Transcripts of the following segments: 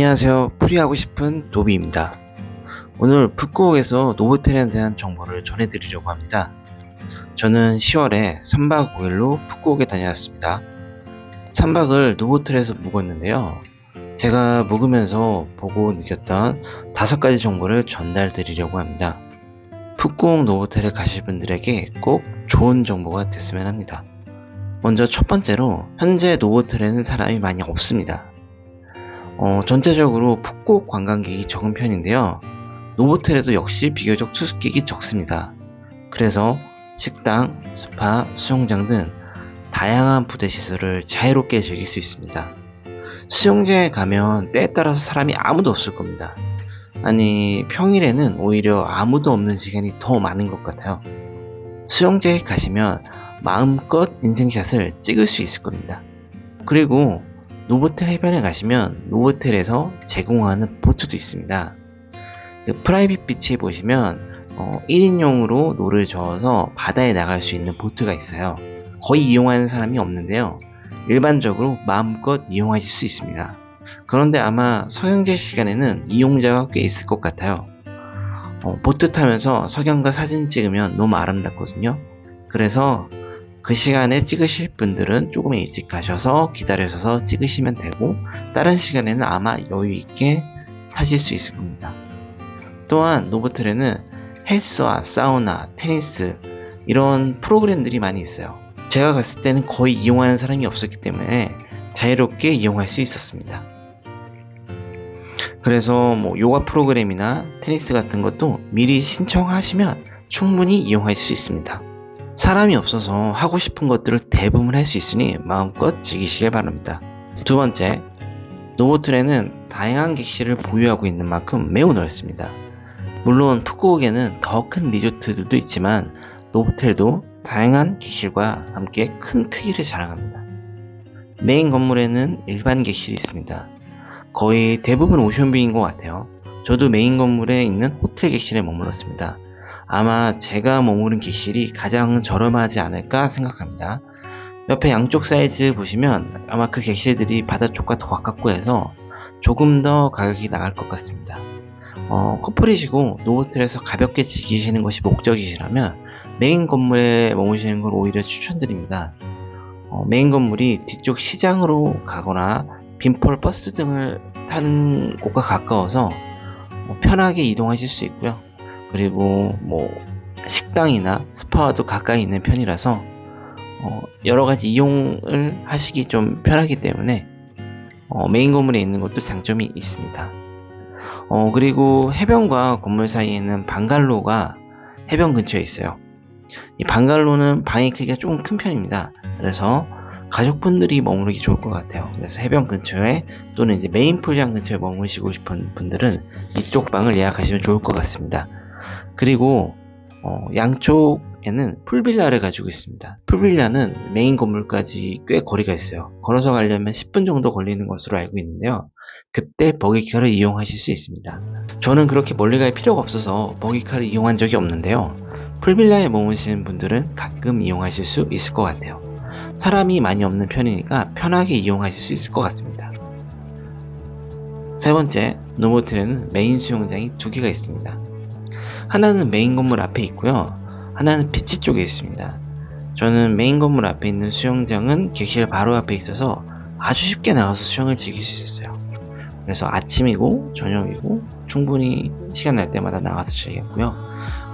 안녕하세요. 풀이하고 싶은 도비입니다. 오늘 푸꾸옥에서 노보텔에 대한 정보를 전해드리려고 합니다. 저는 10월에 3박 5일로 푸꾸옥에 다녀왔습니다. 3박을 노보텔에서 묵었는데요. 제가 묵으면서 보고 느꼈던 다섯 가지 정보를 전달드리려고 합니다. 푸꾸옥 노보텔에 가실 분들에게 꼭 좋은 정보가 됐으면 합니다. 먼저 첫 번째로 현재 노보텔에는 사람이 많이 없습니다. 어, 전체적으로 푸꾸옥 관광객이 적은 편인데요. 노보텔에도 역시 비교적 투숙객이 적습니다. 그래서 식당, 스파, 수영장 등 다양한 부대 시설을 자유롭게 즐길 수 있습니다. 수영장에 가면 때에 따라서 사람이 아무도 없을 겁니다. 아니, 평일에는 오히려 아무도 없는 시간이 더 많은 것 같아요. 수영장에 가시면 마음껏 인생샷을 찍을 수 있을 겁니다. 그리고 노보텔 해변에 가시면 노보텔에서 제공하는 보트도 있습니다. 그 프라이빗 비치에 보시면 어, 1인용으로 노를 저어서 바다에 나갈 수 있는 보트가 있어요. 거의 이용하는 사람이 없는데요. 일반적으로 마음껏 이용하실 수 있습니다. 그런데 아마 석영제 시간에는 이용자가 꽤 있을 것 같아요. 어, 보트 타면서 석양과 사진 찍으면 너무 아름답거든요. 그래서 그 시간에 찍으실 분들은 조금 일찍 가셔서 기다려서 찍으시면 되고 다른 시간에는 아마 여유 있게 타실 수 있을 겁니다. 또한 노보틀에는 헬스와 사우나, 테니스 이런 프로그램들이 많이 있어요. 제가 갔을 때는 거의 이용하는 사람이 없었기 때문에 자유롭게 이용할 수 있었습니다. 그래서 뭐 요가 프로그램이나 테니스 같은 것도 미리 신청하시면 충분히 이용할 수 있습니다. 사람이 없어서 하고 싶은 것들을 대부분 할 수 있으니 마음껏 즐기시길 바랍니다. 두 번째, 노보틀에는 다양한 객실을 보유하고 있는 만큼 매우 넓습니다. 물론 푸꾸옥에는 더 큰 리조트들도 있지만 노보텔도 다양한 객실과 함께 큰 크기를 자랑합니다. 메인 건물에는 일반 객실이 있습니다. 거의 대부분 오션뷰인 것 같아요. 저도 메인 건물에 있는 호텔 객실에 머물렀습니다. 아마 제가 머무른 객실이 가장 저렴하지 않을까 생각합니다. 옆에 양쪽 사이즈 보시면 아마 그 객실들이 바다 쪽과 더 가깝고 해서 조금 더 가격이 나갈 것 같습니다. 어, 커플이시고 노호텔에서 가볍게 즐기시는 것이 목적이시라면 메인 건물에 머무시는 걸 오히려 추천드립니다. 어, 메인 건물이 뒤쪽 시장으로 가거나 빈폴 버스 등을 타는 곳과 가까워서 어, 편하게 이동하실 수 있고요. 그리고 뭐 식당이나 스파와도 가까이 있는 편이라서 어, 여러 가지 이용을 하시기 좀 편하기 때문에 어, 메인 건물에 있는 것도 장점이 있습니다. 어, 그리고 해변과 건물 사이에는 방갈로가 해변 근처에 있어요. 이 방갈로는 방의 크기가 조금 큰 편입니다. 그래서 가족분들이 머무르기 좋을 것 같아요. 그래서 해변 근처에 또는 이제 메인 풀장 근처에 머무시고 싶은 분들은 이쪽 방을 예약하시면 좋을 것 같습니다. 그리고 어, 양쪽에는 풀빌라를 가지고 있습니다. 풀빌라는 메인 건물까지 꽤 거리가 있어요. 걸어서 가려면 10분 정도 걸리는 것으로 알고 있는데요. 그때 버기카를 이용하실 수 있습니다. 저는 그렇게 멀리 갈 필요가 없어서 버기카를 이용한 적이 없는데요. 풀빌라에 머무시는 분들은 가끔 이용하실 수 있을 것 같아요. 사람이 많이 없는 편이니까 편하게 이용하실 수 있을 것 같습니다. 세 번째, 노보틀에는 메인 수영장이 두 개가 있습니다. 하나는 메인 건물 앞에 있고요. 하나는 비치 쪽에 있습니다. 저는 메인 건물 앞에 있는 수영장은 객실 바로 앞에 있어서 아주 쉽게 나가서 수영을 즐길 수 있었어요. 그래서 아침이고 저녁이고 충분히 시간 날 때마다 나가서 즐겼고요.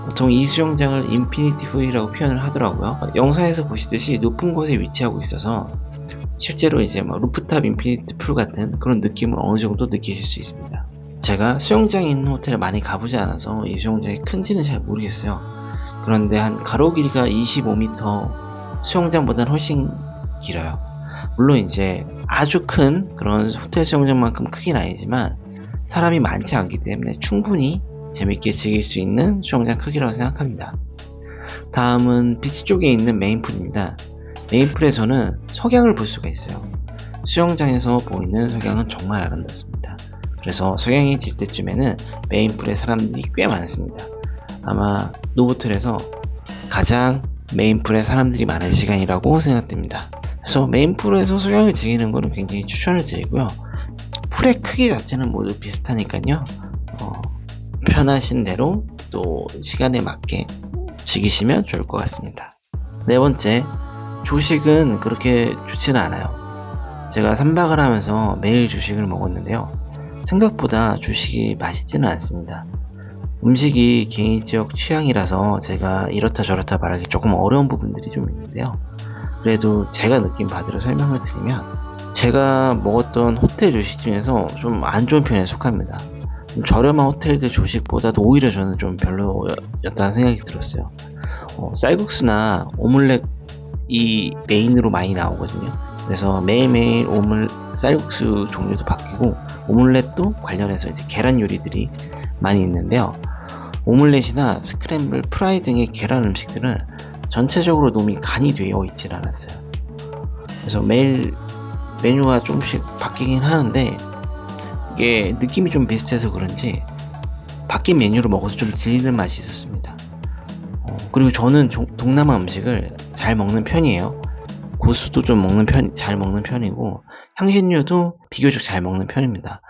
보통 이 수영장을 인피니티 풀이라고 표현을 하더라고요. 영상에서 보시듯이 높은 곳에 위치하고 있어서 실제로 이제 막 루프탑 인피니티 풀 같은 그런 느낌을 어느 정도 느끼실 수 있습니다. 제가 수영장이 있는 호텔에 많이 가보지 않아서 이 수영장이 큰지는 잘 모르겠어요. 그런데 한 가로 길이가 25m 수영장보다는 훨씬 길어요. 물론 이제 아주 큰 그런 호텔 수영장만큼 크긴 아니지만 사람이 많지 않기 때문에 충분히 재밌게 즐길 수 있는 수영장 크기라고 생각합니다. 다음은 비치 쪽에 있는 메인풀입니다. 메인풀에서는 석양을 볼 수가 있어요. 수영장에서 보이는 석양은 정말 아름답습니다. 그래서 석양이 질 때쯤에는 메인풀에 사람들이 꽤 많습니다. 아마 노보틀에서 가장 메인풀에 사람들이 많은 시간이라고 생각됩니다. 그래서 메인풀에서 석양을 즐기는 것은 굉장히 추천을 드리고요. 틀의 크기 자체는 모두 비슷하니까요. 어, 편하신 대로 또 시간에 맞게 즐기시면 좋을 것 같습니다. 네 번째, 조식은 그렇게 좋지는 않아요. 제가 3박을 하면서 매일 조식을 먹었는데요. 생각보다 조식이 맛있지는 않습니다. 음식이 개인적 취향이라서 제가 이렇다 저렇다 말하기 조금 어려운 부분들이 좀 있는데요. 그래도 제가 느낀 바대로 설명을 드리면 제가 먹었던 호텔 조식 중에서 좀 안 좋은 편에 속합니다. 좀 저렴한 호텔들 조식보다도 오히려 저는 좀 별로였다는 생각이 들었어요. 어, 쌀국수나 오믈렛이 메인으로 많이 나오거든요. 그래서 매일매일 오믈 쌀국수 종류도 바뀌고 오믈렛도 관련해서 이제 계란 요리들이 많이 있는데요. 오믈렛이나 스크램블, 프라이 등의 계란 음식들은 전체적으로 놈이 간이 되어 있질 않았어요. 그래서 매일 메뉴가 조금씩 바뀌긴 하는데 이게 느낌이 좀 비슷해서 그런지 바뀐 메뉴를 먹어서 좀 질리는 맛이 있었습니다. 어, 그리고 저는 조- 동남아 음식을 잘 먹는 편이에요. 고수도 좀 먹는 편, 잘 먹는 편이고 향신료도 비교적 잘 먹는 편입니다.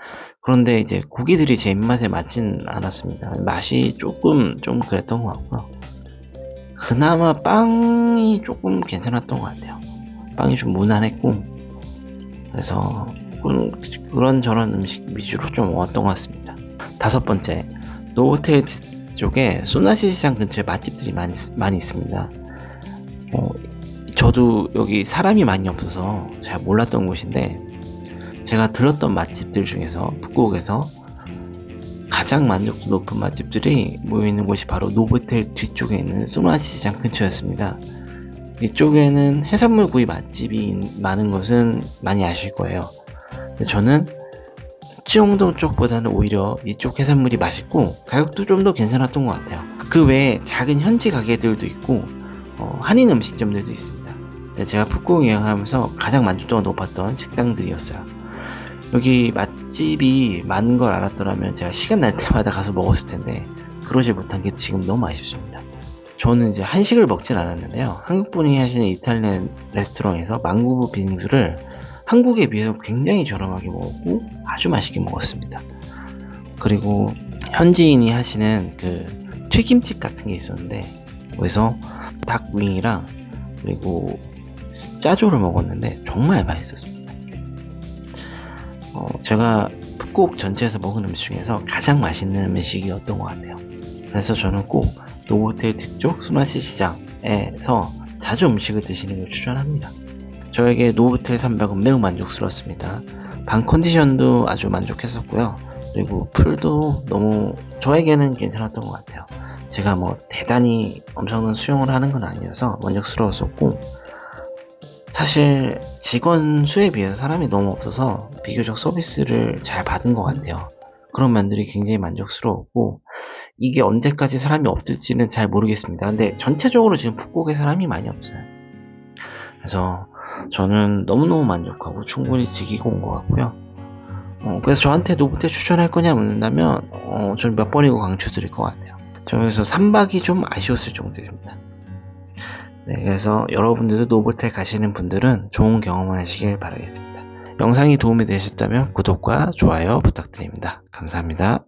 그런데 이제 고기들이 제 입맛에 맞진 않았습니다. 맛이 조금 좀 그랬던 것 같고요. 그나마 빵이 조금 괜찮았던 것 같아요. 빵이 좀 무난했고 그래서 그런, 그런 저런 음식 위주로 좀 먹었던 것 같습니다. 다섯 번째 노호텔 쪽에 소나시 시장 근처에 맛집들이 많이, 많이 있습니다. 어, 저도 여기 사람이 많이 없어서 잘 몰랐던 곳인데 제가 들렀던 맛집들 중에서 북곡에서 가장 만족도 높은 맛집들이 모여있는 곳이 바로 노보텔 뒤쪽에 있는 소나시 시장 근처였습니다. 이쪽에는 해산물 구이 맛집이 많은 것은 많이 아실 거예요. 저는 치용동 쪽보다는 오히려 이쪽 해산물이 맛있고 가격도 좀 더 괜찮았던 것 같아요. 그 외에 작은 현지 가게들도 있고 어, 한인 음식점들도 있습니다. 근데 제가 푸꾸옥 여행하면서 가장 만족도가 높았던 식당들이었어요. 여기 맛집이 많은 걸 알았더라면 제가 시간 날 때마다 가서 먹었을 텐데 그러지 못한 게 지금 너무 아쉽습니다. 저는 이제 한식을 먹진 않았는데요. 한국분이 하시는 이탈리안 레스토랑에서 망고브 빙수를 한국에 비해서 굉장히 저렴하게 먹었고 아주 맛있게 먹었습니다. 그리고 현지인이 하시는 그 튀김집 같은 게 있었는데 거기서 닭 윙이랑 그리고 짜조를 먹었는데 정말 맛있었습니다. 어, 제가 푸꾸옥 전체에서 먹은 음식 중에서 가장 맛있는 음식이었던 것 같아요. 그래서 저는 꼭 노보텔 뒤쪽 수마시 시장에서 자주 음식을 드시는 걸 추천합니다. 저에게 노보텔 300은 매우 만족스러웠습니다. 방 컨디션도 아주 만족했었고요. 그리고 풀도 너무 저에게는 괜찮았던 것 같아요. 제가 뭐 대단히 엄청난 수영을 하는 건 아니어서 만족스러웠었고 사실 직원 수에 비해서 사람이 너무 없어서 비교적 서비스를 잘 받은 것 같아요. 그런 면들이 굉장히 만족스러웠고 이게 언제까지 사람이 없을지는 잘 모르겠습니다. 근데 전체적으로 지금 북곡에 사람이 많이 없어요. 그래서 저는 너무너무 만족하고 충분히 즐기고 온 것 같고요. 어, 그래서 저한테 노부테 추천할 거냐 묻는다면 어, 저는 몇 번이고 강추드릴 것 같아요. 저에서 3박이 좀 아쉬웠을 정도입니다. 네, 그래서 여러분들도 노보텔 가시는 분들은 좋은 경험을 하시길 바라겠습니다. 영상이 도움이 되셨다면 구독과 좋아요 부탁드립니다. 감사합니다.